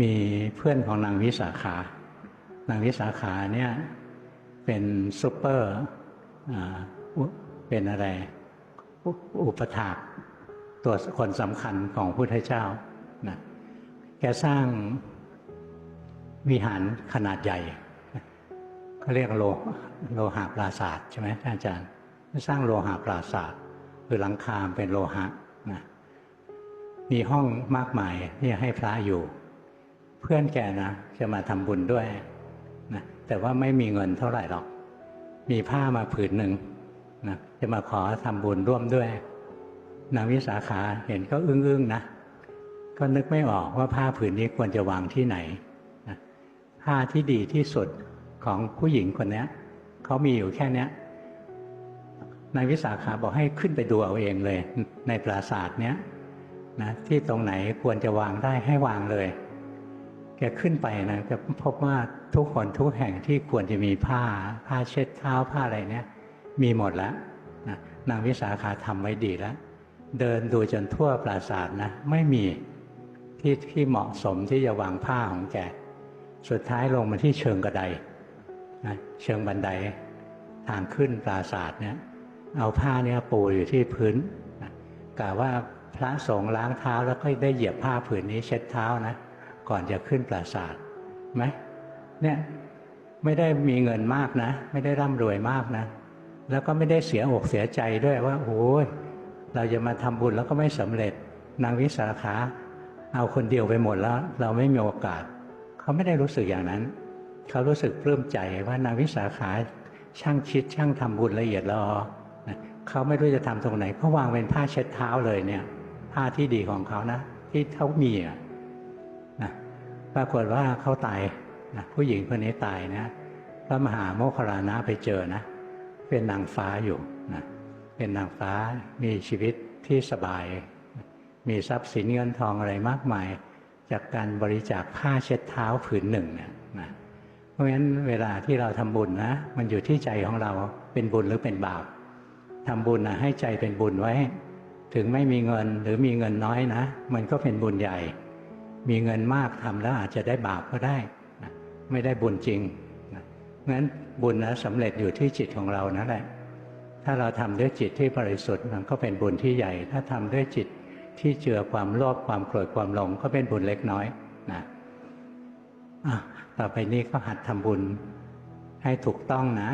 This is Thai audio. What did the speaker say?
มีเพื่อนของนางวิสาขา นางวิสาขาเนี่ยเป็นซูเปอร์เป็นอะไร อุปถากตัวคนสำคัญของพุทธเจ้านะแกสร้างวิหารขนาดใหญ่เขาเรียกโลโลหะปราศาสตร์ใช่ไหมอาจารย์สร้างโลหะปราศาสตร์คือหลังคาเป็นโลหะนะมีห้องมากมายที่ให้พระอยู่ เพื่อนแกนะจะมาทำบุญด้วยนะแต่ว่าไม่มีเงินเท่าไหร่หรอก มีผ้ามาผืนหนึ่งนะจะมาขอทำบุญร่วมด้วย นางวิสาขาเห็นก็อึ้งๆนะก็นึกไม่ออกว่าผ้าผืนนี้ควรจะวางที่ไหนนะผ้าที่ดีที่สุดของผู้หญิงคนนี้เขามีอยู่แค่นี้นายวิสาขาบอกให้ขึ้นไปดูเอาเองเลย ในปราสาทเนี้ยนะที่ตรงไหนควรจะวางได้ให้วางเลย แกขึ้นไปนะจะพบว่าทุกคนทุกแห่งที่ควรจะมีผ้า ผ้าเช็ดเท้าผ้าอะไรเนี่ย มีหมดแล้วนะนางวิสาขาทำไว้ดีแล้ว เดินดูจนทั่วปราสาทนะ ไม่มีที่ที่เหมาะสมที่จะวางผ้าของแก สุดท้ายลงมาที่เชิงกระไดนะเชิงบันไดทางขึ้นปราสาทเนี่ยเอาผ้าเนี่ยปูอยู่ที่พื้นนะกะว่าพระสงฆ์ล้างเท้าแล้วก็ได้เหยียบผ้าผืนนี้เช็ดเท้านะ ก่อนจะขึ้นปราสาทไหมเนี่ยไม่ได้มีเงินมากนะ ไม่ได้ร่ำรวยมากนะ แล้วก็ไม่ได้เสียอกเสียใจด้วยว่าโอ้ยเราจะมาทำบุญแล้วก็ไม่สำเร็จนางวิสาขาเอาคนเดียวไปหมดแล้ว เราไม่มีโอกาส เขาไม่ได้รู้สึกอย่างนั้น เขารู้สึกปลื้มใจว่านางวิสาขาช่างคิดช่างทำบุญละเอียดลอเขาไม่รู้จะทำตรงไหนเขาวางเป็นผ้าเช็ดเท้าเลยเนี่ย ผ้าที่ดีของเขานะ ที่เขามีอะ นะปรากฏว่าเขาตายนะผู้หญิงคนนี้ตายนะพระมหาโมคคลานะไปเจอนะ เป็นนางฟ้าอยู่นะเป็นนางฟ้ามีชีวิตที่สบาย มีทรัพย์สินเงินทองอะไรมากมาย จากการบริจาคผ้าเช็ดเท้าผืนหนึ่งเนี่ยนะเพราะฉะนั้นเวลาที่เราทำบุญนะ มันอยู่ที่ใจของเราเป็นบุญหรือเป็นบาปทำบุญนะให้ใจเป็นบุญไว้ ถึงไม่มีเงินหรือมีเงินน้อยนะ มันก็เป็นบุญใหญ่ มีเงินมากทำแล้วอาจจะได้บาปก็ได้นะไม่ได้บุญจริงนะงั้นบุญนะสำเร็จอยู่ที่จิตของเรานั่นแหละ ถ้าเราทำด้วยจิตที่บริสุทธิ์มันก็เป็นบุญที่ใหญ่ ถ้าทำด้วยจิตที่เจือความโลภความโกรธความหลงก็เป็นบุญเล็กน้อยนะอะต่อไปนี้ก็หัดทำบุญให้ถูกต้องนะ